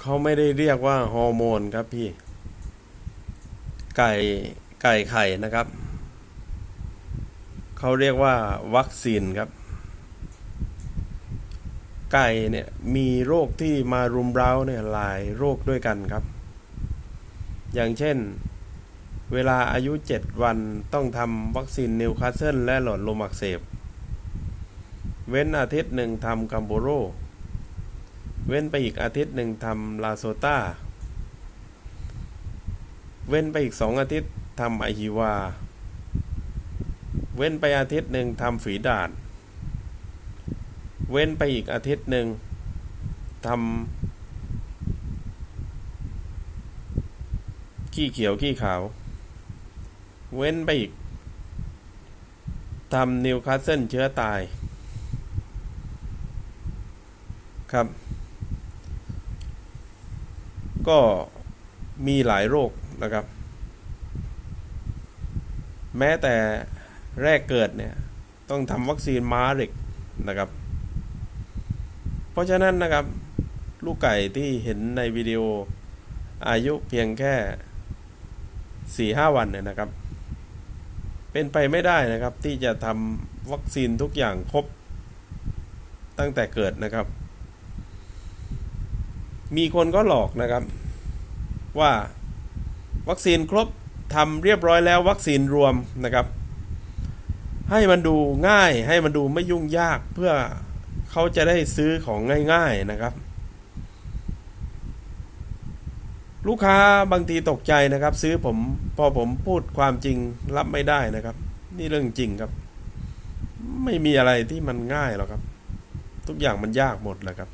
เขาไม่ได้เรียกว่าฮอร์โมนครับพี่ ไก่ไก่ไข่นะครับ เขาเรียกว่าวัคซีนครับ ไก่เนี่ยมีโรคที่มารุมเร้าเนี่ยหลายโรคด้วยกันครับ อย่างเช่นเวลาอายุ 7 วันต้องทำวัคซีนนิวคาสเซิลและหลอดลมอักเสบ เว้นอาทิตย์หนึ่งทำกัมโบโร เว้นไปอีกอาทิตย์หนึ่งทำลาโซตาเว้นไปอีกสองอาทิตย์ทำไอฮิวา เว้นไปอาทิตย์หนึ่งทำฝีดาด เว้นไปอีกอาทิตย์หนึ่งทำขี้เขียวขี้ขาว เว้นไปอีกทำนิวคาสเซิลเชื้อตาย ครับ ก็มีหลายโรคนะครับ แม้แต่แรกเกิดเนี่ย ต้องทำวัคซีนม้าเหล็กนะครับ เพราะฉะนั้นนะครับ ลูกไก่ที่เห็นในวิดีโออายุเพียงแค่สี่ห้าวันเนี่ยนะครับ เป็นไปไม่ได้นะครับที่จะทำวัคซีนทุกอย่างครบตั้งแต่เกิดนะครับ มีคนก็หลอกนะครับ ว่าวัคซีนครบทำเรียบร้อยแล้ววัคซีนรวมนะครับ ให้มันดูง่ายให้มันดูไม่ยุ่งยากเพื่อเขาจะได้ซื้อของง่ายๆนะครับ ลูกค้าบางทีตกใจนะครับ ซื้อผมพอผมพูดความจริงรับไม่ได้นะครับ นี่เรื่องจริงครับ ไม่มีอะไรที่มันง่ายหรอกครับ ทุกอย่างมันยากหมดแหละครับ